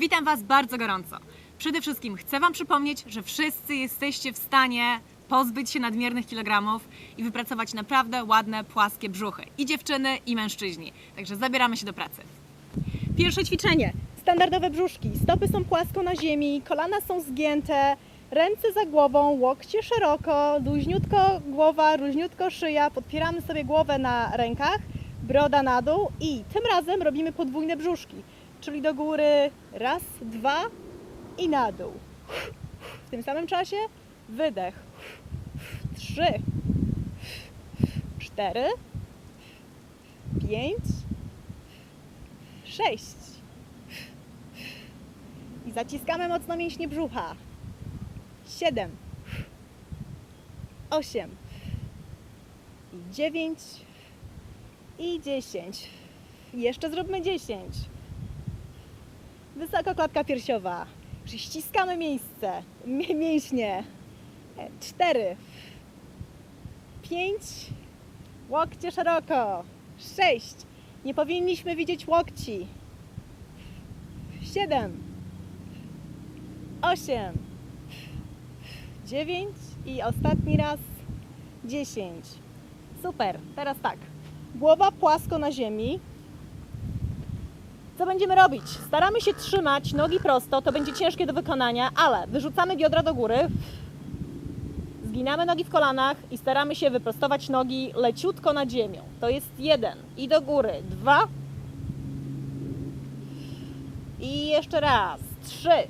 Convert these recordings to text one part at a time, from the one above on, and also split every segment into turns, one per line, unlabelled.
Witam Was bardzo gorąco. Przede wszystkim chcę Wam przypomnieć, że wszyscy jesteście w stanie pozbyć się nadmiernych kilogramów i wypracować naprawdę ładne, płaskie brzuchy. I dziewczyny, i mężczyźni. Także zabieramy się do pracy.
Pierwsze ćwiczenie. Standardowe brzuszki. Stopy są płasko na ziemi, kolana są zgięte, ręce za głową, łokcie szeroko, luźniutko głowa, luźniutko szyja. Podpieramy sobie głowę na rękach, broda na dół i tym razem robimy podwójne brzuszki. Czyli do góry raz, dwa i na dół. W tym samym czasie wydech. Trzy, cztery, pięć, sześć. I zaciskamy mocno mięśnie brzucha. Siedem. Osiem. I dziewięć. I dziesięć. Jeszcze zróbmy dziesięć. Wysoko klatka piersiowa. Przyściskamy miejsce, mi- mięśnie. E, Cztery. Pięć. Łokcie szeroko. Sześć. Nie powinniśmy widzieć łokci. Siedem. Osiem. Dziewięć. I ostatni raz. Dziesięć. Super. Teraz tak. Głowa płasko na ziemi. Co będziemy robić? Staramy się trzymać nogi prosto, to będzie ciężkie do wykonania, ale wyrzucamy biodra do góry, zginamy nogi w kolanach i staramy się wyprostować nogi leciutko nad ziemią. To jest jeden. I do góry. Dwa. I jeszcze raz. Trzy.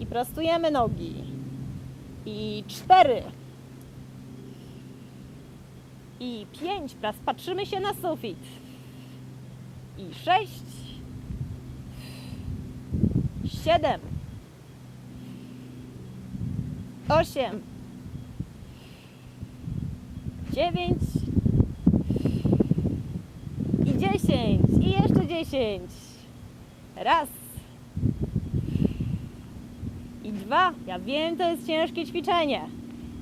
I prostujemy nogi. I cztery. I pięć. Teraz patrzymy się na sufit. I sześć. Siedem. Osiem. Dziewięć. I dziesięć. I jeszcze dziesięć. Raz. I dwa. Ja wiem, to jest ciężkie ćwiczenie,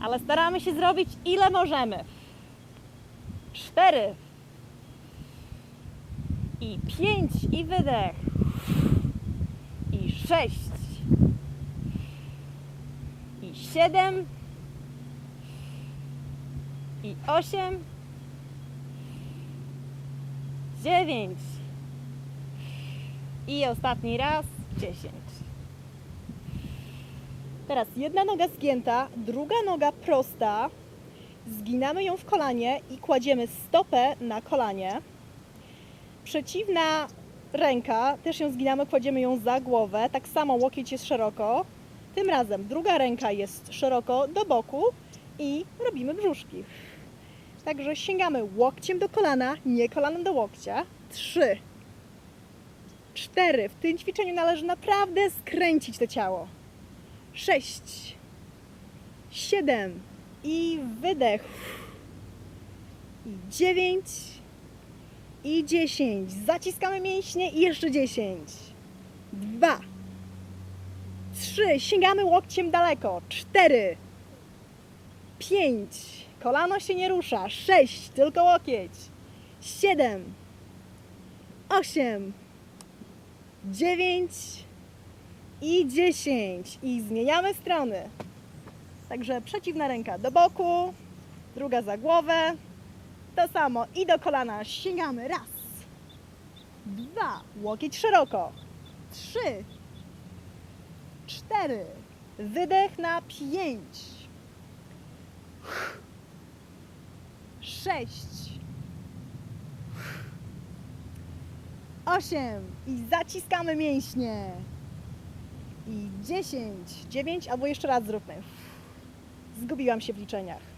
ale staramy się zrobić ile możemy. Cztery. I pięć. I wydech. Sześć. I siedem. I osiem. Dziewięć. I ostatni raz. Dziesięć. Teraz jedna noga zgięta, druga noga prosta. Zginamy ją w kolanie i kładziemy stopę na kolanie. Przeciwna ręka, też ją zginamy, kładziemy ją za głowę. Tak samo łokieć jest szeroko. Tym razem druga ręka jest szeroko do boku i robimy brzuszki. Także sięgamy łokciem do kolana, nie kolanem do łokcia. Trzy, cztery. W tym ćwiczeniu należy naprawdę skręcić to ciało. Sześć, siedem i wydech. I dziewięć i dziesięć. Zaciskamy mięśnie i jeszcze dziesięć. Dwa, trzy. Sięgamy łokciem daleko. Cztery, pięć. Kolano się nie rusza. Sześć, tylko łokieć. Siedem, osiem, dziewięć i 10. I zmieniamy strony. Także przeciwna ręka do boku, druga za głowę. To samo i do kolana sięgamy. Raz, dwa, łokieć szeroko. Trzy, cztery, wydech na pięć, sześć, osiem i zaciskamy mięśnie. I 10, 9, albo jeszcze raz zróbmy. Zgubiłam się w liczeniach.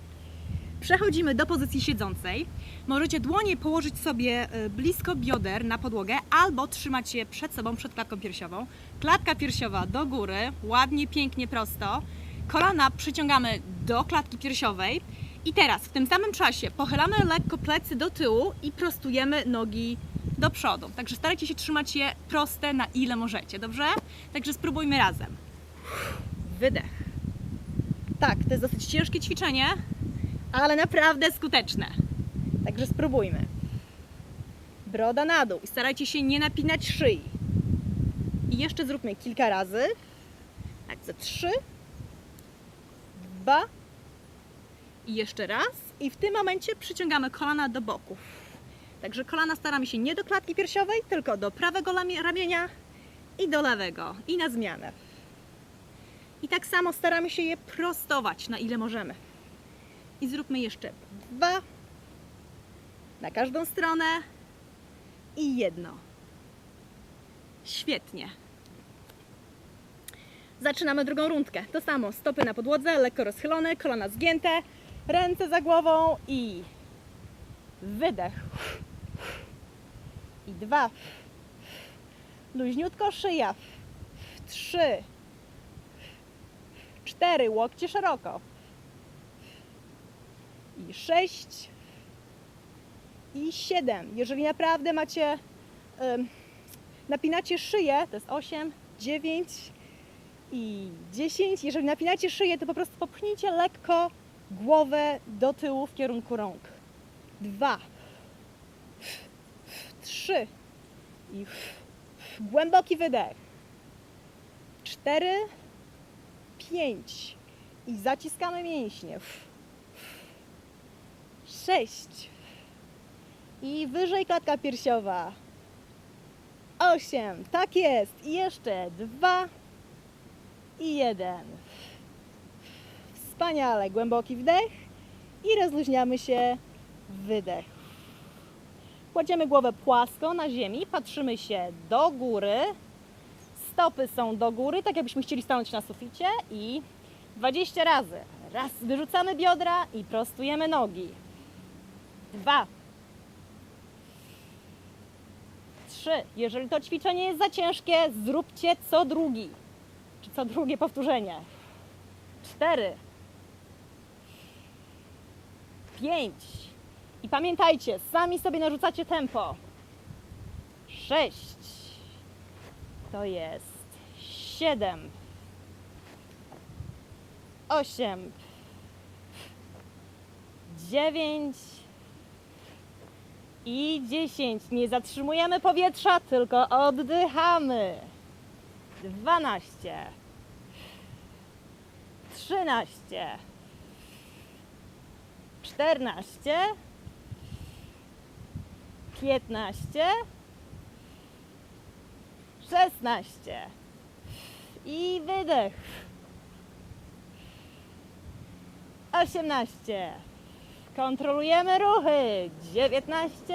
Przechodzimy do pozycji siedzącej. Możecie dłonie położyć sobie y, blisko bioder na podłogę albo trzymać je przed sobą, przed klatką piersiową. Klatka piersiowa do góry, ładnie, pięknie, prosto. Kolana przyciągamy do klatki piersiowej. I teraz w tym samym czasie pochylamy lekko plecy do tyłu i prostujemy nogi do przodu. Także starajcie się trzymać je proste na ile możecie, dobrze? Także spróbujmy razem. Wydech. Tak, to jest dosyć ciężkie ćwiczenie, ale naprawdę skuteczne.
Także spróbujmy. Broda na dół.
I starajcie się nie napinać szyi.
I jeszcze zróbmy kilka razy. Tak, trzy, dwa i jeszcze raz. I w tym momencie przyciągamy kolana do boków. Także kolana staramy się nie do klatki piersiowej, tylko do prawego ramienia i do lewego. I na zmianę. I tak samo staramy się je prostować, na ile możemy. I zróbmy jeszcze dwa na każdą stronę i jedno. Świetnie. Zaczynamy drugą rundkę. To samo, stopy na podłodze, lekko rozchylone, kolana zgięte, ręce za głową i wydech. I dwa. Luźniutko szyja. Trzy. Cztery. Łokcie szeroko. I sześć. I siedem. Jeżeli naprawdę macie, napinacie szyję, to jest osiem, dziewięć i dziesięć. Jeżeli napinacie szyję, to po prostu popchnijcie lekko głowę do tyłu w kierunku rąk. Dwa. Trzy. I głęboki wydech. Cztery. Pięć. I zaciskamy mięśnie. Sześć. I wyżej klatka piersiowa. Osiem. Tak jest. I jeszcze dwa. I jeden. Wspaniale. Głęboki wdech. I rozluźniamy się. Wydech. Kładziemy głowę płasko na ziemi, patrzymy się do góry. Stopy są do góry, tak jakbyśmy chcieli stanąć na suficie i 20 razy. Raz, wyrzucamy biodra i prostujemy nogi. Dwa. Trzy. Jeżeli to ćwiczenie jest za ciężkie, zróbcie co drugi, czy co drugie powtórzenie. Cztery. Pięć. I pamiętajcie, sami sobie narzucacie tempo. Sześć. To jest siedem. Osiem. Dziewięć. I dziesięć. Nie zatrzymujemy powietrza, tylko oddychamy. Dwanaście. Trzynaście. Czternaście. 15, 16 i wydech. 18. Kontrolujemy ruchy. 19.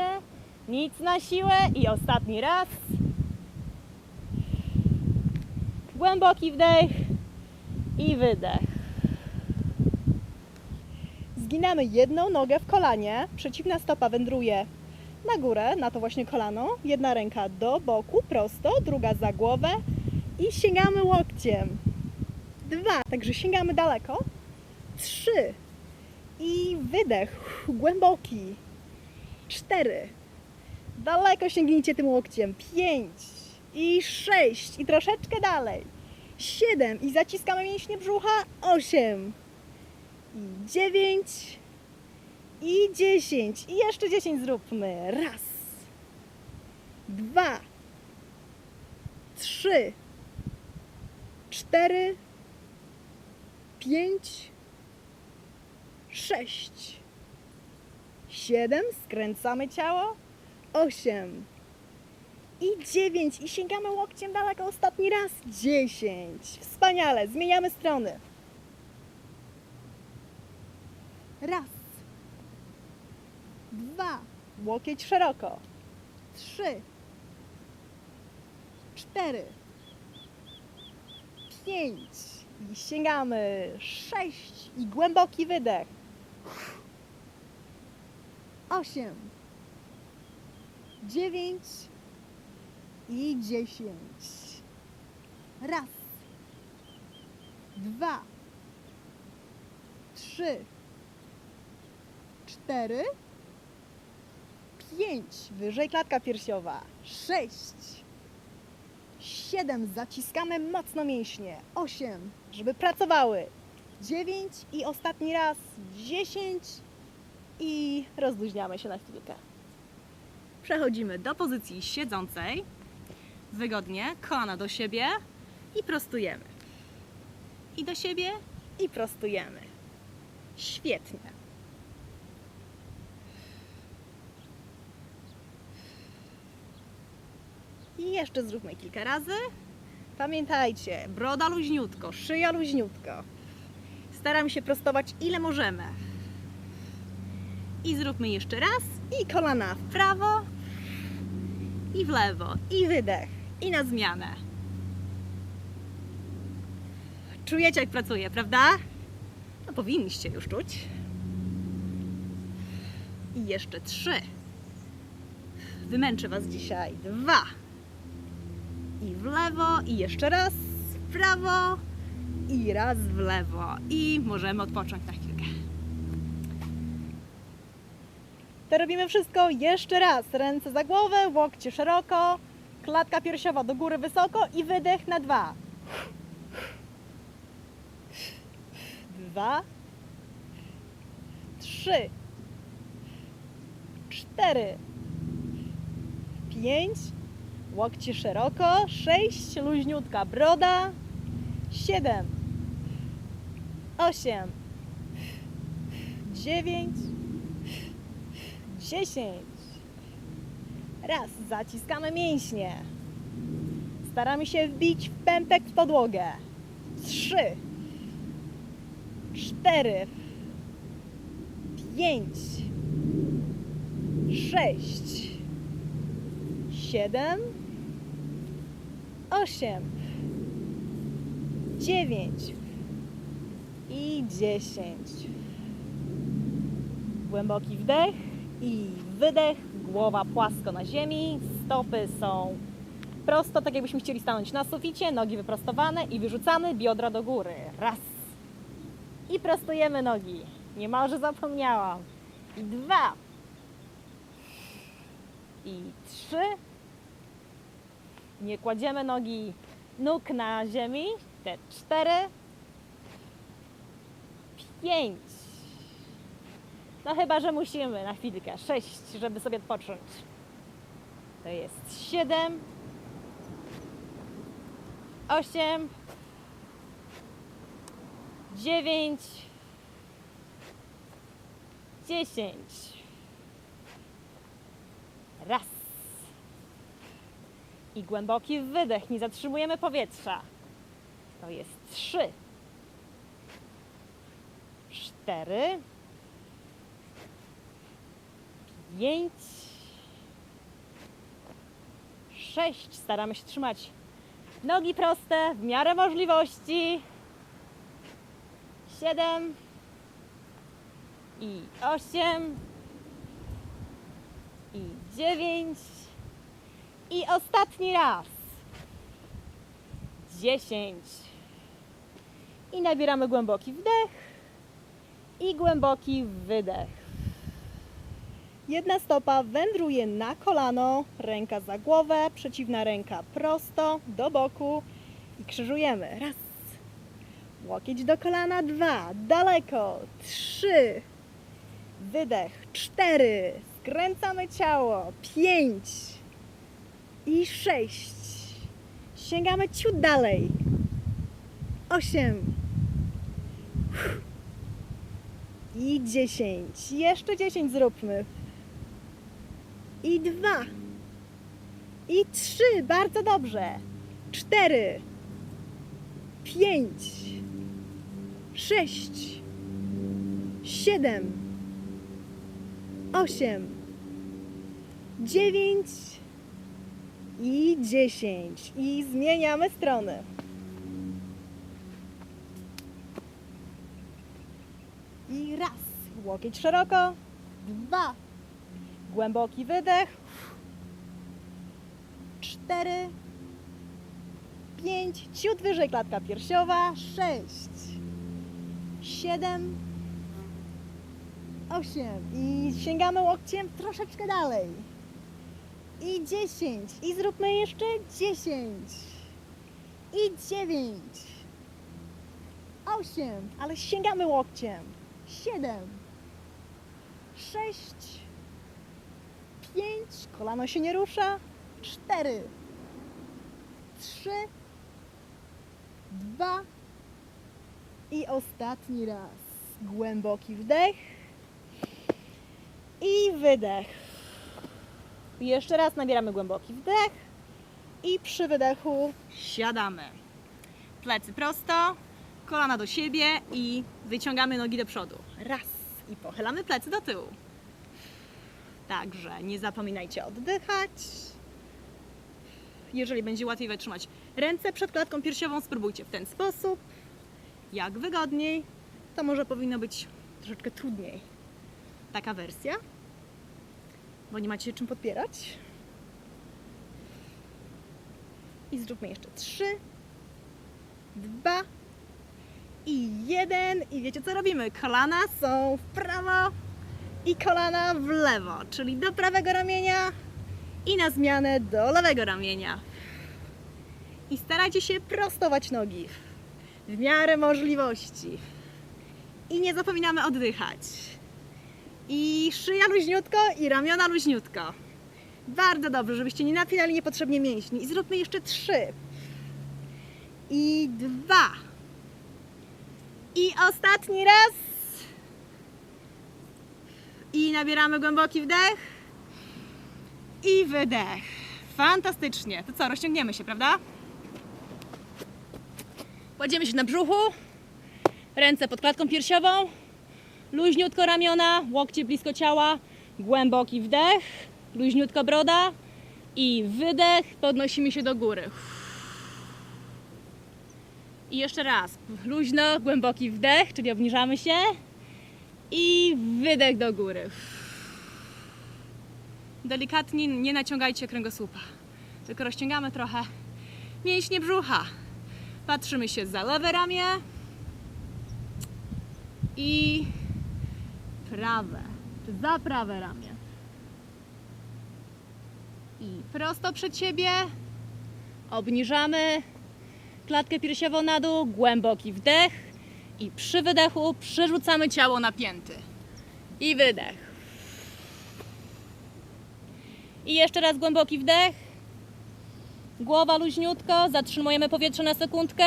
Nic na siłę i ostatni raz. Głęboki wdech i wydech. Zginamy jedną nogę w kolanie, przeciwna stopa wędruje na górę, na to właśnie kolano. Jedna ręka do boku, prosto, druga za głowę i sięgamy łokciem. Dwa, także sięgamy daleko. Trzy i wydech, głęboki. Cztery, daleko sięgnijcie tym łokciem. Pięć i sześć i troszeczkę dalej. Siedem i zaciskamy mięśnie brzucha. Osiem i dziewięć i dziesięć. I jeszcze dziesięć zróbmy. Raz, dwa, trzy, cztery, pięć, sześć, siedem. Skręcamy ciało. Osiem i dziewięć. I sięgamy łokciem daleko ostatni raz. Dziesięć. Wspaniale. Zmieniamy strony. Raz. Dwa. Łokieć szeroko. Trzy. Cztery. Pięć. I sięgamy. Sześć. I głęboki wydech. Osiem. Dziewięć. I dziesięć. Raz. Dwa. Trzy cztery, pięć, wyżej klatka piersiowa, sześć, siedem, zaciskamy mocno mięśnie, osiem, żeby pracowały, dziewięć i ostatni raz, dziesięć i rozluźniamy się na chwilkę.
Przechodzimy do pozycji siedzącej. Wygodnie, kolana do siebie i prostujemy. I do siebie
I prostujemy. Świetnie. I jeszcze zróbmy kilka razy. Pamiętajcie, broda luźniutko, szyja luźniutko. Staram się prostować ile możemy.
i zróbmy jeszcze raz.
I kolana
w prawo i w lewo.
i wydech.
I na zmianę. Czujecie jak pracuje, prawda? No powinniście już czuć. I jeszcze trzy. Wymęczę was dzisiaj. Dwa. I w lewo, i jeszcze raz w prawo, i raz w lewo. I możemy odpocząć na chwilkę.
To robimy wszystko jeszcze raz. Ręce za głowę, łokcie szeroko, klatka piersiowa do góry wysoko i wydech na dwa. Dwa, trzy, cztery, pięć, łokcie szeroko, sześć, luźniutka broda, siedem, osiem, dziewięć, 10. Raz, zaciskamy mięśnie. Staramy się wbić w pępek w podłogę. 3. 4. 5. 6. 7. 8. 9. I 10. Głęboki wdech i wydech. Głowa płasko na ziemi, stopy są prosto, tak jakbyśmy chcieli stanąć na suficie, nogi wyprostowane i wyrzucamy biodra do góry. Raz. I prostujemy nogi. Niemalże zapomniałam. I dwa. I trzy. Nie kładziemy nogi nóg na ziemi. Te cztery. Pięć. No chyba, że musimy na chwilkę. Sześć, żeby sobie odpocząć. To jest siedem. Osiem. Dziewięć. Dziesięć. Raz. I głęboki wydech. Nie zatrzymujemy powietrza. To jest trzy. Cztery. pięć, sześć. Staramy się trzymać nogi proste w miarę możliwości. Siedem i osiem i dziewięć i ostatni raz. Dziesięć. I nabieramy głęboki wdech i głęboki wydech. Jedna stopa wędruje na kolano, ręka za głowę, przeciwna ręka prosto do boku i krzyżujemy. Raz. Łokieć do kolana, dwa. Daleko, trzy. Wydech, cztery. Skręcamy ciało, pięć. I sześć. Sięgamy ciut dalej. Osiem. I dziesięć. Jeszcze dziesięć zróbmy. I dwa. I trzy. Bardzo dobrze. Cztery. Pięć. Sześć. Siedem. Osiem. Dziewięć. I dziesięć. I zmieniamy strony. I raz. Łokieć szeroko. Dwa. Głęboki wydech. Cztery. Pięć. Ciut wyżej klatka piersiowa. Sześć. Siedem. Osiem. I sięgamy łokciem troszeczkę dalej. I dziesięć. I zróbmy jeszcze dziesięć. I dziewięć. Osiem. Ale sięgamy łokciem. Siedem. Sześć. Pięć. Kolano się nie rusza. Cztery. Trzy, dwa i ostatni raz. Głęboki wdech i wydech. Jeszcze raz nabieramy głęboki wdech i przy wydechu
Siadamy. Plecy prosto, kolana do siebie i wyciągamy nogi do przodu. Raz. I pochylamy plecy do tyłu. Także nie zapominajcie oddychać. Jeżeli będzie łatwiej wytrzymać ręce przed klatką piersiową, spróbujcie w ten sposób. Jak wygodniej, to może powinno być troszeczkę trudniej. Taka wersja, bo nie macie się czym podpierać. I zróbmy jeszcze trzy, dwa i jeden. I wiecie co robimy? Kolana są w prawo i kolana w lewo, czyli do prawego ramienia i na zmianę do lewego ramienia. I starajcie się prostować nogi w miarę możliwości. I nie zapominamy oddychać. I szyja luźniutko i ramiona luźniutko. Bardzo dobrze, żebyście nie napinali niepotrzebnie mięśni. I zróbmy jeszcze trzy. I dwa. I ostatni raz. I nabieramy głęboki wdech. I wydech. Fantastycznie. To co, rozciągniemy się, prawda? Kładziemy się na brzuchu. Ręce pod klatką piersiową. Luźniutko ramiona, łokcie blisko ciała. Głęboki wdech. Luźniutko broda. I wydech. Podnosimy się do góry. I jeszcze raz. Luźno, głęboki wdech, czyli obniżamy się. I wydech do góry. Delikatnie nie naciągajcie kręgosłupa, tylko rozciągamy trochę mięśnie brzucha. Patrzymy się za lewe ramię i prawe, czy za prawe ramię. I prosto przed siebie obniżamy klatkę piersiową na dół, głęboki wdech i przy wydechu przerzucamy ciało na pięty. I wydech. I jeszcze raz głęboki wdech. Głowa luźniutko, zatrzymujemy powietrze na sekundkę.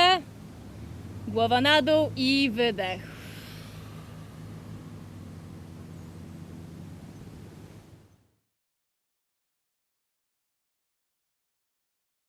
Głowa na dół i wydech.